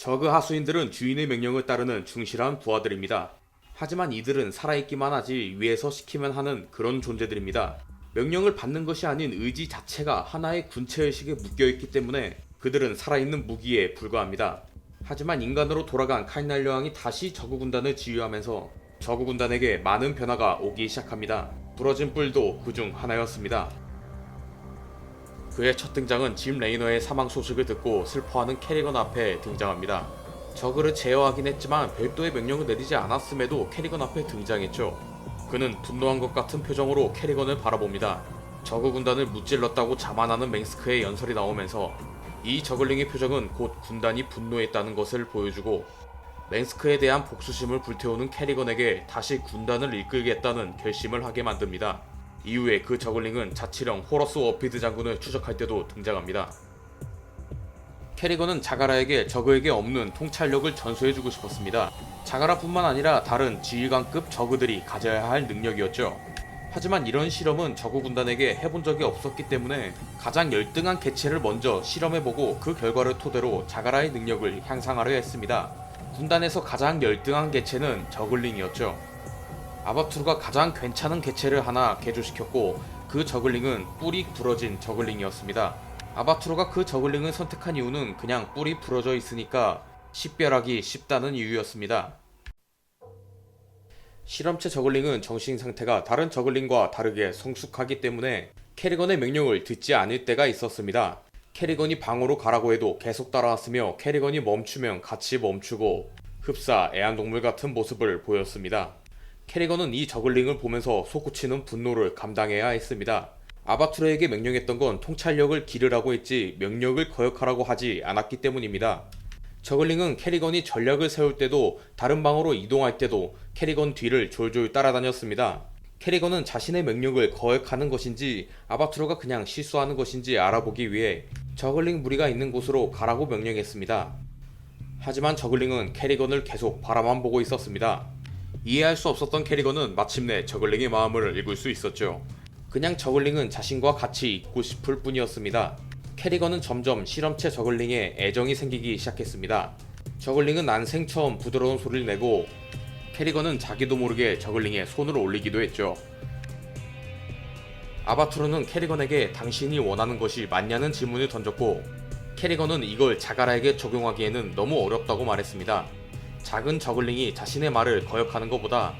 저그 하수인들은 주인의 명령을 따르는 충실한 부하들입니다. 하지만 이들은 살아있기만 하지 위에서 시키면 하는 그런 존재들입니다. 명령을 받는 것이 아닌 의지 자체가 하나의 군체의식에 묶여있기 때문에 그들은 살아있는 무기에 불과합니다. 하지만 인간으로 돌아간 카이날 여왕이 다시 저그 군단을 지휘하면서 저그 군단에게 많은 변화가 오기 시작합니다. 부러진 뿔도 그중 하나였습니다. 그의 첫 등장은 짐 레이너의 사망 소식을 듣고 슬퍼하는 캐리건 앞에 등장합니다. 저그를 제어하긴 했지만 별도의 명령을 내리지 않았음에도 캐리건 앞에 등장했죠. 그는 분노한 것 같은 표정으로 캐리건을 바라봅니다. 저그 군단을 무찔렀다고 자만하는 맹스크의 연설이 나오면서 이 저글링의 표정은 곧 군단이 분노했다는 것을 보여주고 맹스크에 대한 복수심을 불태우는 캐리건에게 다시 군단을 이끌겠다는 결심을 하게 만듭니다. 이후에 그 저글링은 자치령 호러스 워피드 장군을 추적할 때도 등장합니다. 캐리건은 자가라에게 저그에게 없는 통찰력을 전수해주고 싶었습니다. 자가라뿐만 아니라 다른 지휘관급 저그들이 가져야 할 능력이었죠. 하지만 이런 실험은 저그 군단에게 해본 적이 없었기 때문에 가장 열등한 개체를 먼저 실험해보고 그 결과를 토대로 자가라의 능력을 향상하려 했습니다. 군단에서 가장 열등한 개체는 저글링이었죠. 아바투르가 가장 괜찮은 개체를 하나 개조시켰고 그 저글링은 뿔이 부러진 저글링이었습니다. 아바투르가 그 저글링을 선택한 이유는 그냥 뿔이 부러져 있으니까 식별하기 쉽다는 이유였습니다. 실험체 저글링은 정신 상태가 다른 저글링과 다르게 성숙하기 때문에 캐리건의 명령을 듣지 않을 때가 있었습니다. 캐리건이 방으로 가라고 해도 계속 따라왔으며 캐리건이 멈추면 같이 멈추고 흡사 애완동물 같은 모습을 보였습니다. 캐리건은 이 저글링을 보면서 솟구치는 분노를 감당해야 했습니다. 아바투르에게 명령했던 건 통찰력을 기르라고 했지 명령을 거역하라고 하지 않았기 때문입니다. 저글링은 캐리건이 전략을 세울 때도 다른 방으로 이동할 때도 캐리건 뒤를 졸졸 따라다녔습니다. 캐리건은 자신의 명령을 거역하는 것인지 아바투르가 그냥 실수하는 것인지 알아보기 위해 저글링 무리가 있는 곳으로 가라고 명령했습니다. 하지만 저글링은 캐리건을 계속 바라만 보고 있었습니다. 이해할 수 없었던 캐리건은 마침내 저글링의 마음을 읽을 수 있었죠. 그냥 저글링은 자신과 같이 있고 싶을 뿐이었습니다. 캐리건은 점점 실험체 저글링에 애정이 생기기 시작했습니다. 저글링은 난생 처음 부드러운 소리를 내고 캐리건은 자기도 모르게 저글링에 손을 올리기도 했죠. 아바투르는 캐리건에게 당신이 원하는 것이 맞냐는 질문을 던졌고 캐리건은 이걸 자가라에게 적용하기에는 너무 어렵다고 말했습니다. 작은 저글링이 자신의 말을 거역하는 것보다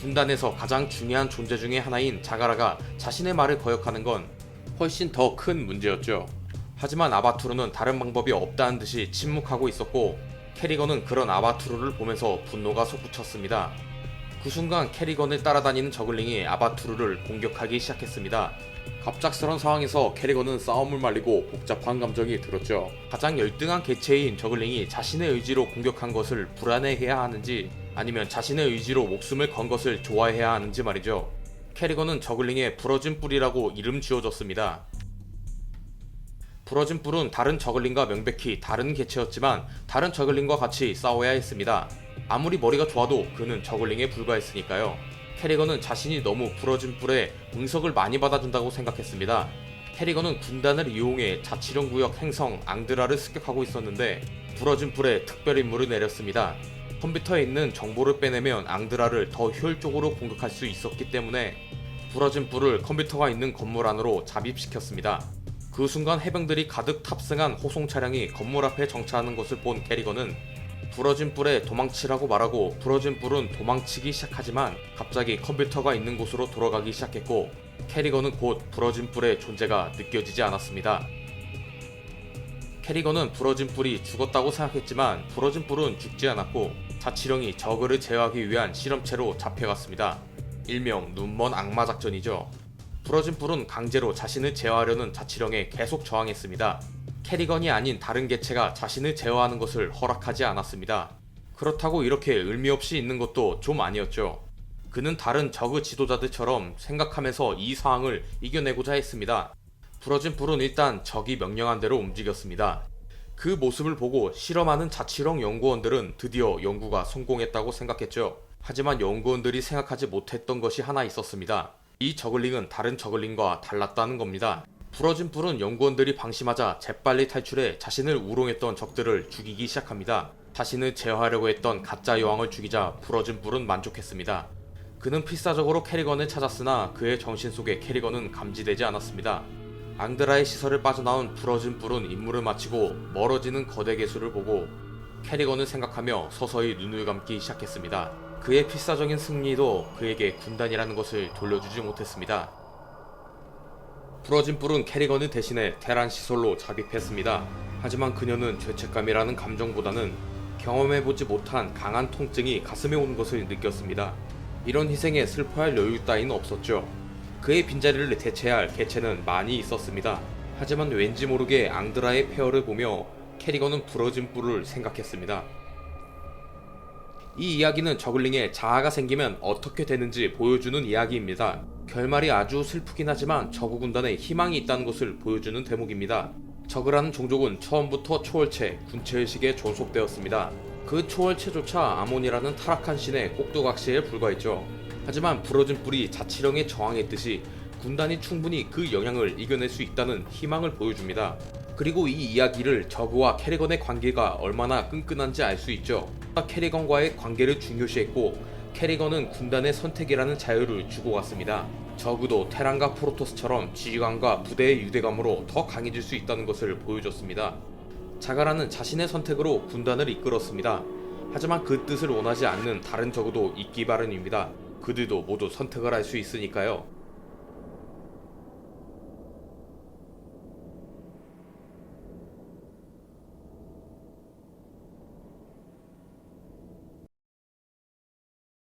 군단에서 가장 중요한 존재 중의 하나인 자가라가 자신의 말을 거역하는 건 훨씬 더 큰 문제였죠. 하지만 아바투르는 다른 방법이 없다는 듯이 침묵하고 있었고 캐리건은 그런 아바투르를 보면서 분노가 솟구쳤습니다. 그 순간 캐리건을 따라다니는 저글링이 아바투르를 공격하기 시작했습니다. 갑작스런 상황에서 캐리건은 싸움을 말리고 복잡한 감정이 들었죠. 가장 열등한 개체인 저글링이 자신의 의지로 공격한 것을 불안해해야 하는지 아니면 자신의 의지로 목숨을 건 것을 좋아해야 하는지 말이죠. 캐리건은 저글링에 부러진 뿔이라고 이름 지어줬습니다. 부러진 뿔은 다른 저글링과 명백히 다른 개체였지만 다른 저글링과 같이 싸워야 했습니다. 아무리 머리가 좋아도 그는 저글링에 불과했으니까요. 캐리건은 자신이 너무 부러진 뿔에 응석을 많이 받아준다고 생각했습니다. 캐리건은 군단을 이용해 자치령 구역 행성 앙드라를 습격하고 있었는데 부러진 뿔에 특별 임무를 내렸습니다. 컴퓨터에 있는 정보를 빼내면 앙드라를 더 효율적으로 공격할 수 있었기 때문에 부러진 뿔을 컴퓨터가 있는 건물 안으로 잡입시켰습니다. 그 순간 해병들이 가득 탑승한 호송 차량이 건물 앞에 정차하는 것을 본 캐리건은 부러진 뿔에 도망치라고 말하고 부러진 뿔은 도망치기 시작하지만 갑자기 컴퓨터가 있는 곳으로 돌아가기 시작했고 캐리건은 곧 부러진 뿔의 존재가 느껴지지 않았습니다. 캐리건은 부러진 뿔이 죽었다고 생각했지만 부러진 뿔은 죽지 않았고 자치령이 저그를 제어하기 위한 실험체로 잡혀갔습니다. 일명 눈먼 악마 작전이죠. 부러진 뿔은 강제로 자신을 제어하려는 자치령에 계속 저항했습니다. 캐리건이 아닌 다른 개체가 자신을 제어하는 것을 허락하지 않았습니다. 그렇다고 이렇게 의미 없이 있는 것도 좀 아니었죠. 그는 다른 저그 지도자들처럼 생각하면서 이 상황을 이겨내고자 했습니다. 부러진 뿔은 일단 적이 명령한 대로 움직였습니다. 그 모습을 보고 실험하는 자치령 연구원들은 드디어 연구가 성공했다고 생각했죠. 하지만 연구원들이 생각하지 못했던 것이 하나 있었습니다. 이 저글링은 다른 저글링과 달랐다는 겁니다. 부러진 뿔은 연구원들이 방심하자 재빨리 탈출해 자신을 우롱했던 적들을 죽이기 시작합니다. 자신을 제어하려고 했던 가짜 여왕을 죽이자 부러진 뿔은 만족했습니다. 그는 필사적으로 캐리건을 찾았으나 그의 정신 속에 캐리건은 감지되지 않았습니다. 앙드라의 시설을 빠져나온 부러진 뿔은 임무를 마치고 멀어지는 거대 개수를 보고 캐리건을 생각하며 서서히 눈을 감기 시작했습니다. 그의 필사적인 승리도 그에게 군단이라는 것을 돌려주지 못했습니다. 부러진 뿔은 캐리건을 대신해 테란 시설로 잡입했습니다. 하지만 그녀는 죄책감이라는 감정보다는 경험해보지 못한 강한 통증이 가슴에 오는 것을 느꼈습니다. 이런 희생에 슬퍼할 여유 따위는 없었죠. 그의 빈자리를 대체할 개체는 많이 있었습니다. 하지만 왠지 모르게 앙드라의 페어를 보며 캐리건은 부러진 뿔을 생각했습니다. 이 이야기는 저글링에 자아가 생기면 어떻게 되는지 보여주는 이야기입니다. 결말이 아주 슬프긴 하지만 저그 군단에 희망이 있다는 것을 보여주는 대목입니다. 저그라는 종족은 처음부터 초월체, 군체의식에 존속되었습니다. 그 초월체조차 아몬이라는 타락한 신의 꼭두각시에 불과했죠. 하지만 부러진 뿔이 자치령에 저항했듯이 군단이 충분히 그 영향을 이겨낼 수 있다는 희망을 보여줍니다. 그리고 이 이야기를 저그와 캐리건의 관계가 얼마나 끈끈한지 알 수 있죠. 캐리건과의 관계를 중요시했고 캐리건은 군단의 선택이라는 자유를 주고 갔습니다. 저그도 테란과 프로토스처럼 지휘관과 부대의 유대감으로 더 강해질 수 있다는 것을 보여줬습니다. 자가라는 자신의 선택으로 군단을 이끌었습니다. 하지만 그 뜻을 원하지 않는 다른 저그도 있기 마련입니다. 그들도 모두 선택을 할 수 있으니까요.